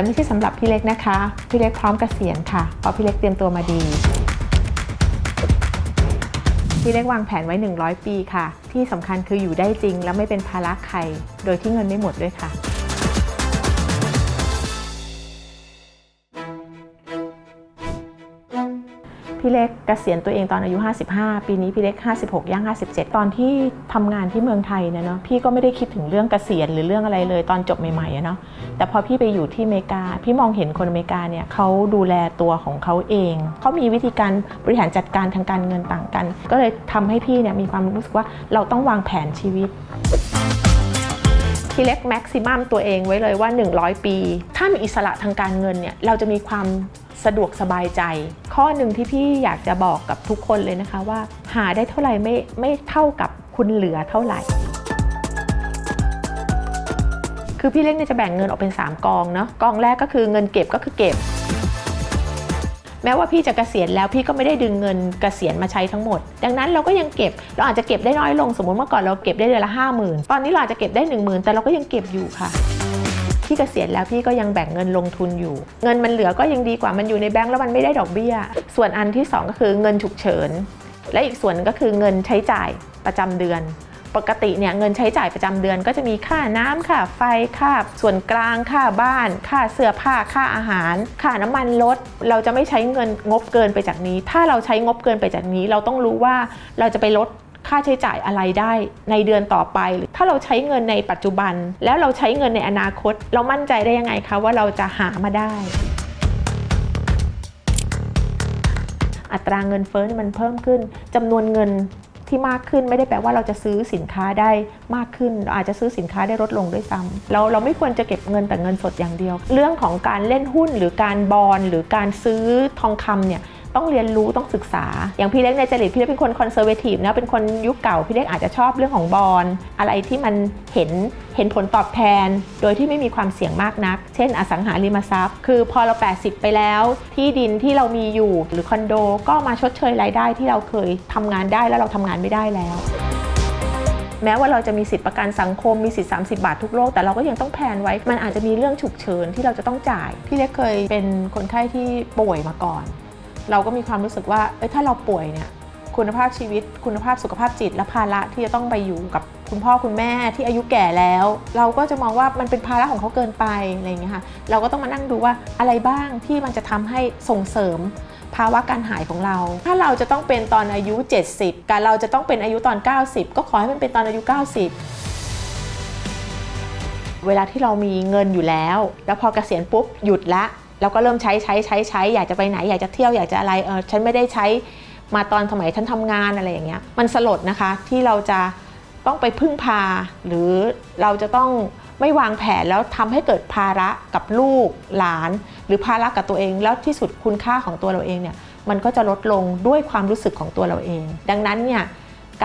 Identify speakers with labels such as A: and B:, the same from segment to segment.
A: แต่ไม่ใช่สำหรับพี่เล็กนะคะ พี่เล็กพร้อมเกษียณค่ะ เพราะพี่เล็กเตรียมตัวมาดี พี่เล็กวางแผนไว้ 100 ปีค่ะ ที่สำคัญคืออยู่ได้จริง และไม่เป็นภาระใคร โดยที่เงินไม่หมดด้วยค่ะ พี่เล็กเกษียณตัวเองตอนอายุ 55 ปีนี้พี่เล็ก 56 ย่าง 57 ตอนที่ทำงานที่เมืองไทยเนี่ยเนาะพี่ก็ไม่ได้คิดถึงเรื่องเกษียณหรือเรื่องอะไรเลยตอนจบใหม่ๆอะเนาะแต่พอพี่ไปอยู่ที่อเมริกา พี่มองเห็นคนอเมริกาเนี่ยเขาดูแลตัวของเขาเอง เขามีวิธีการบริหารจัดการทางการเงินต่างกัน ก็เลยทำให้พี่เนี่ยมีความรู้สึกว่าเราต้องวางแผนชีวิตพี่เล็กแม็กซิมัมตัวเองไว้เลยว่า 100 ปี ถ้ามีอิสระทางการเงินเนี่ยเราจะมีความ สะดวกสบายใจ ข้อหนึ่งที่พี่อยากจะบอกกับทุกคนเลยนะคะว่า หาได้เท่าไหร่ไม่ไม่เท่ากับคุณเหลือเท่าไหร่ คือพี่เล็กเนี่ยจะแบ่งเงินออกเป็น 3 กองเนาะกองแรกก็คือเงินเก็บก็คือเก็บ แม้ว่าพี่จะเกษียณแล้วพี่ก็ไม่ได้ดึงเงินเกษียณมาใช้ทั้งหมด ดังนั้นเราก็ยังเก็บเราอาจจะเก็บได้น้อยลงสมมติเมื่อก่อนเราเก็บได้เดือนละห้าหมื่นตอนนี้เราอาจจะเก็บได้หนึ่งหมื่นแต่เราก็ยังเก็บอยู่ค่ะ พี่เกษียณแล้วพี่ก็ยังแบ่งเงินลงทุนอยู่ เงินมันเหลือก็ยังดีกว่ามันอยู่ในแบงก์แล้วมันไม่ได้ดอกเบี้ย ส่วนอันที่สองก็คือเงินฉุกเฉิน และอีกส่วนก็คือเงินใช้จ่ายประจำเดือน ปกติเนี่ยเงินใช้จ่ายประจำเดือนก็จะมีค่าน้ำค่าไฟค่าส่วนกลางค่าบ้าน ค่าเสื้อผ้าค่าอาหาร ค่าน้ำมันรถเราจะไม่ใช้เงินงบเกินไปจากนี้ ถ้าเราใช้งบเกินไปจากนี้ เราต้องรู้ว่าเราจะไปลด ค่าใช้จ่ายอะไรได้ในเดือนต่อไปหรือถ้าเราใช้เงินในปัจจุบัน แล้วเราใช้เงินในอนาคต เรามั่นใจได้ยังไงคะว่าเราจะหามาได้ อัตราเงินเฟ้อมันเพิ่มขึ้นจำนวนเงินที่มากขึ้นไม่ได้แปลว่าเราจะซื้อสินค้าได้มากขึ้นเราอาจจะซื้อสินค้าได้ลดลงด้วยซ้ำเราเราไม่ควรจะเก็บเงินแต่เงินสดอย่างเดียว เรื่องของการเล่นหุ้นหรือการบอลหรือการซื้อทองคำเนี่ย ต้องเรียนรู้ต้องศึกษา อย่างพี่เล็กในจริตพี่เล็กเป็นคนคอนเซอร์เวทีฟนะเป็นคนยุคเก่าพี่เล็กอาจจะชอบเรื่องของบอลอะไรที่มันเห็นเห็นผลตอบแทน โดยที่ไม่มีความเสี่ยงมากนัก เช่น อสังหาริมทรัพย์ คือพอเรา 80 ไปแล้ว ที่ดินที่เรามีอยู่หรือคอนโด ก็มาชดเชยรายได้ที่เราเคยทำงานได้แล้วเราทำงานไม่ได้แล้วแม้ว่าเราจะมีสิทธิประกันสังคมมีสิทธิ 30 บาททุกโรคแต่เราก็ยังต้องแพลนไว้ มันอาจจะมีเรื่องฉุกเฉินที่เราจะต้องจ่าย พี่เล็กเคยเป็นคนไข้ที่ป่วยมาก่อน เราก็มีความรู้สึกว่าเอ้ยถ้าเราป่วยเนี่ยคุณภาพชีวิต คุณภาพสุขภาพจิต และภาระที่จะต้องไปอยู่กับคุณพ่อคุณแม่ที่อายุแก่แล้ว เราก็จะมองว่ามันเป็นภาระของเขาเกินไปอะไรอย่างเงี้ยค่ะเราก็ต้องมานั่งดูว่าอะไรบ้างที่มันจะทำให้ส่งเสริมภาวะการหายของเรา ถ้าเราจะต้องเป็นตอนอายุ 70 การเราจะต้องเป็นอายุตอน 90 ก็ขอให้มันเป็นตอนอายุ 90เวลาที่เรามีเงินอยู่แล้ว แล้วพอเกษียณปุ๊บหยุดละ เราก็เริ่มใช้ใช้ใช้ใช้อยากจะไปไหนอยากจะเที่ยวอยากจะอะไรเออฉันไม่ได้ใช้มาตอนสมัยฉันทำงานอะไรอย่างเงี้ยมันสลดนะคะที่เราจะต้องไปพึ่งพา หรือเราจะต้องไม่วางแผนแล้วทำให้เกิดภาระกับลูกหลาน หรือภาระกับตัวเอง แล้วที่สุดคุณค่าของตัวเราเองเนี่ยมันก็จะลดลงด้วยความรู้สึกของตัวเราเอง ดังนั้นเนี่ย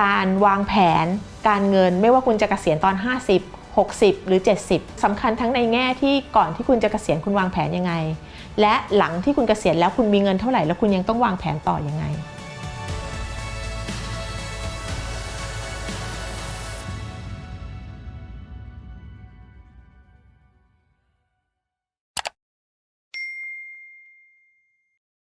A: การวางแผนการเงินไม่ว่าคุณจะเกษียณตอน 50 60 หรือ 70สำคัญทั้งในแง่ที่ก่อนที่คุณจะเกษียณคุณวางแผนยังไง และหลังที่คุณเกษียณแล้วคุณมีเงินเท่าไหร่แล้วคุณยังต้องวางแผนต่อยังไง